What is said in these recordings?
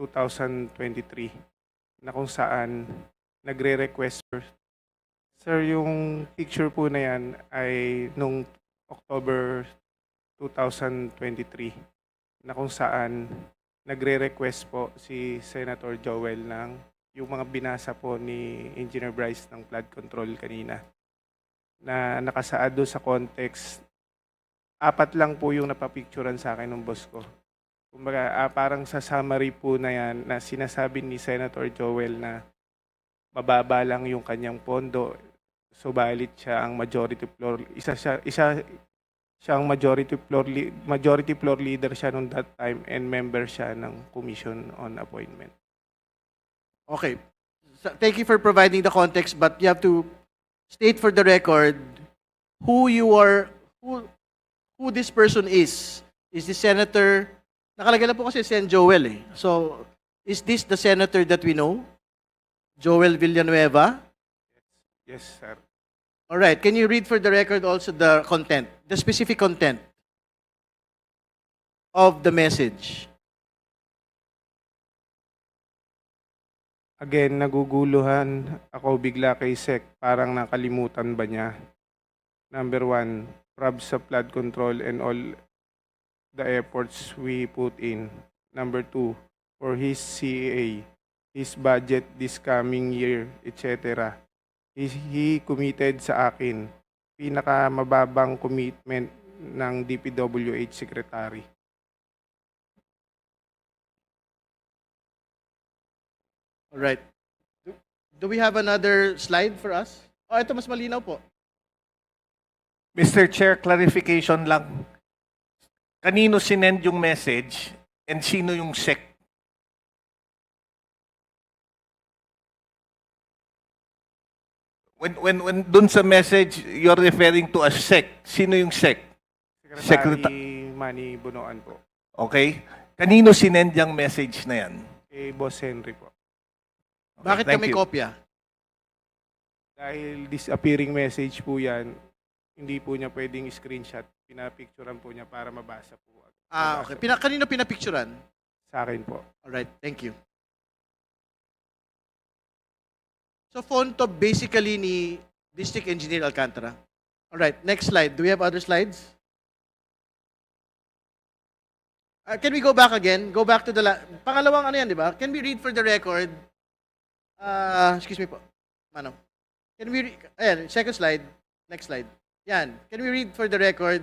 2023 na kung saan nagre-request sir. Sir, yung picture po na yan ay nung October 2023 na kung saan nagre-request po si Senator Joel ng yung mga binasa po ni Engineer Bryce ng flood control kanina na nakasaad doon sa context apat lang po yung napapicturan sa akin ng boss ko. Kumbaga, ah, parang sa summary po na yan na sinasabi ni Senator Joel na mababa lang yung kanyang pondo, subalit siya ang majority floor, isa siya, isa siya ang majority floor, majority floor leader siya nung that time and member siya ng Commission on Appointment. Okay. So, thank you for providing the context, but you have to state for the record who you are, who, who this person is. Is this Senator, nakalagay lang po kasi Sen Joel eh. So, is this the senator that we know? Joel Villanueva? Yes, sir. All right. Can you read for the record also the content, the specific content of the message? Again, naguguluhan ako bigla kay Sec. Parang nakalimutan ba niya? Number one, prob sa flood control and all the efforts we put in. Number two, for his CAA, his budget this coming year, etc. He, he committed sa akin pinakamababang commitment ng DPWH Secretary. All right. Do, do we have another slide for us? Oh, ito mas malinaw po. Mr. Chair, clarification lang. Kanino sinend yung message and sino yung sec? When, when, when dun sa message, you're referring to a sec. Sino yung sec? Secretary Manny Bunoan po. Okay? Kanino sinend yung message na yan? Kay Boss Henry po. Okay, Bakit thank kami you. kopya? Dahil disappearing message po yan, hindi po niya pwedeng screenshot. Pinapicturean po niya para mabasa po. Ah, okay. Pina, kanino pinapicturan? Sa akin po. All right. Thank you. So, phone to basically ni District Engineer Alcantara. All right. Next slide. Do we have other slides? Uh, can we go back again? Go back to the... La- Pangalawang ano yan, di ba? Can we read for the record? Uh, excuse me po. Mano. Can we... Re- ayan, second slide. Next slide. Yan. Can we read for the record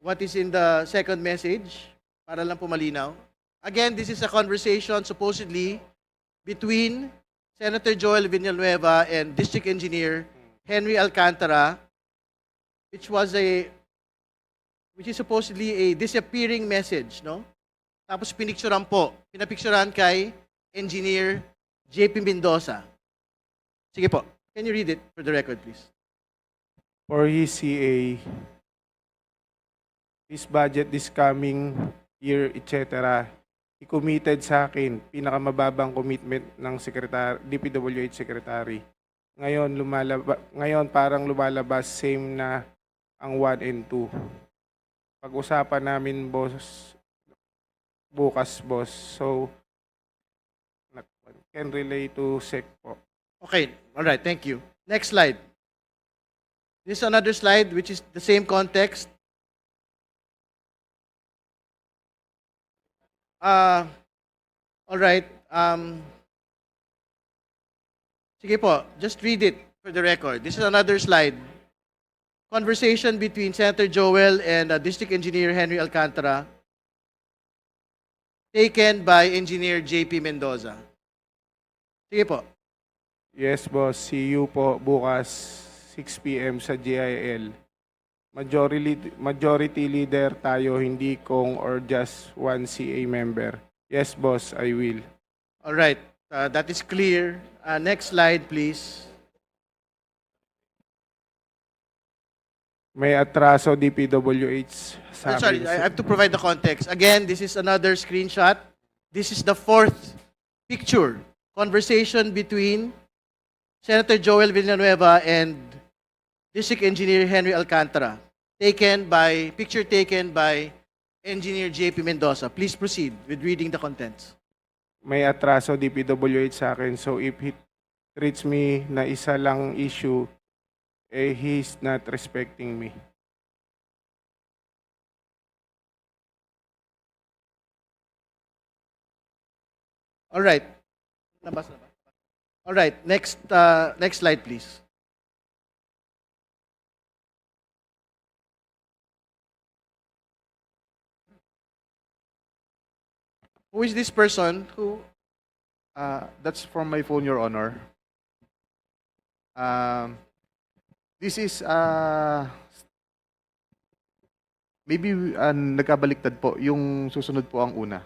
what is in the second message? Para lang po malinaw. Again, this is a conversation supposedly between Senator Joel Villanueva and District Engineer Henry Alcantara, which was a which is supposedly a disappearing message, no? Tapos pinicturean po. Pinapicturean kay Engineer JP Mendoza. Sige po. Can you read it for the record, please? For his CA, his budget this coming year, etc. Committed sa akin pinakamababang commitment ng secretary, DPWH secretary. Ngayon lumalaba, ngayon parang lumalabas same na ang 1 and 2. Pag-usapan namin boss bukas boss. So can relate to SEC po. Okay. All right. Thank you. Next slide. This is another slide which is the same context. Uh, all right. Um, sige po, just read it for the record. This is another slide. Conversation between Senator Joel and uh, District Engineer Henry Alcantara taken by Engineer JP Mendoza. Sige po. Yes, boss. See you po bukas 6 p.m. sa GIL. Majority, majority leader tayo, hindi kong or just one CA member. Yes, boss, I will. All right. Uh, that is clear. Uh, next slide, please. May atraso DPWH I'm sa sorry. I have to provide the context. Again, this is another screenshot. This is the fourth picture. Conversation between Senator Joel Villanueva and District Engineer Henry Alcantara. Taken by, picture taken by Engineer JP Mendoza. Please proceed with reading the contents. may atraso DPWH sa akin. So if he treats me na isa lang issue, eh, he's not respecting me. All right. Nabas na ba? All right. Next, uh, next slide, please. Who is this person who Uh, that's from my phone, Your Honor. Um, this is, uh, maybe uh, nagkabaliktad po. Yung susunod po ang una.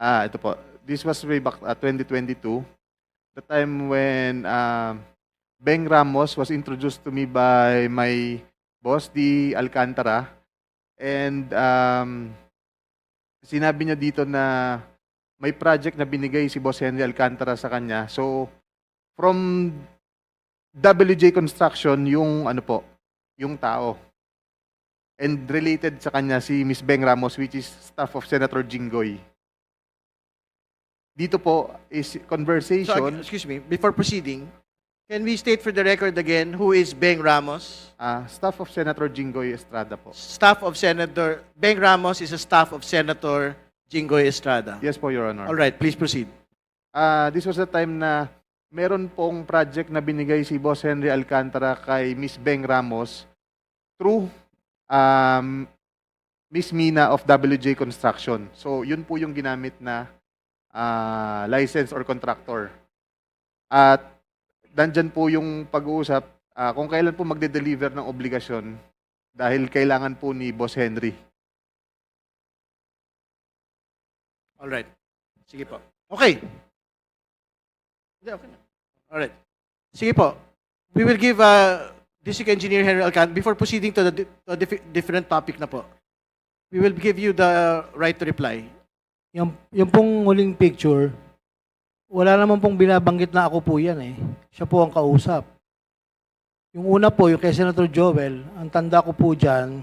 Ah, ito po. This was way back uh, 2022. The time when uh, Beng Ramos was introduced to me by my boss, di Alcantara. And um, sinabi niya dito na may project na binigay si Boss Henry Alcantara sa kanya. So, from WJ Construction, yung ano po, yung tao. And related sa kanya si Miss Beng Ramos, which is staff of Senator Jinggoy. Dito po is So, conversation, excuse me, before proceeding, can we state for the record again who is Beng Ramos? ah, staff of Senator Jinggoy Estrada po. Staff of Senator, Beng Ramos is a staff of Senator Jinggoy Estrada. Yes po, Your Honor. All right, please proceed. Ah, this was the time na meron pong project na binigay si Boss Henry Alcantara kay Miss Beng Ramos through um, Miss Mina of WJ Construction. So, yun po yung ginamit na ah, license or contractor. At nandyan po yung pag-uusap ah, kung kailan po magde-deliver ng obligasyon dahil kailangan po ni Boss Henry. All right. Sige po. Okay. Hindi, okay na. All right. Sige po. We will give uh, District Engineer Henry Alcan, before proceeding to the di- to a diffi- different topic na po, we will give you the right to reply. Yung, yung pong huling picture, wala naman pong binabanggit na ako po yan eh. Siya po ang kausap. Yung una po, yung kay Senator Joel, ang tanda ko po dyan,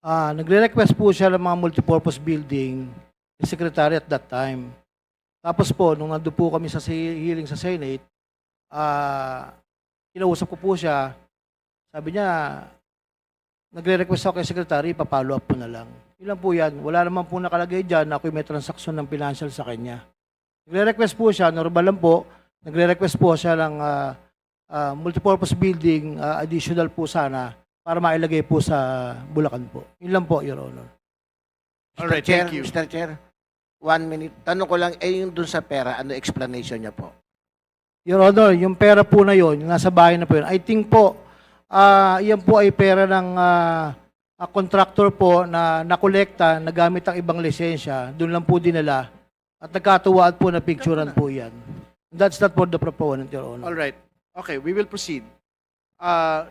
ah, nagre-request po siya ng mga multipurpose building, yung secretary at that time. Tapos po, nung nandun po kami sa hearing sa Senate, ah, kinausap ko po siya, sabi niya, nagre-request ako kay secretary, papalo up po na lang. Lang po yan. Wala naman po nakalagay dyan na ako'y may transaksyon ng financial sa kanya. Nagre-request po siya, normal lang po, nagre-request po siya ng ah, ah, multipurpose building ah, additional po sana para mailagay po sa Bulacan po. Yun lang po, Your Honor. All right, Chair, thank you. Mr. Chair, one minute. Tanong ko lang, eh yung dun sa pera, ano explanation niya po? Your Honor, yung pera po na yun, yung nasa bahay na po yun, I think po, ah yan po ay pera ng ah, ah, contractor po na nakolekta, nagamit ang ibang lisensya, doon lang po dinala, at nagkatuwaan po na picturean po yan. That's not for the proponent, Your Honor. All right. Okay, we will proceed. Uh,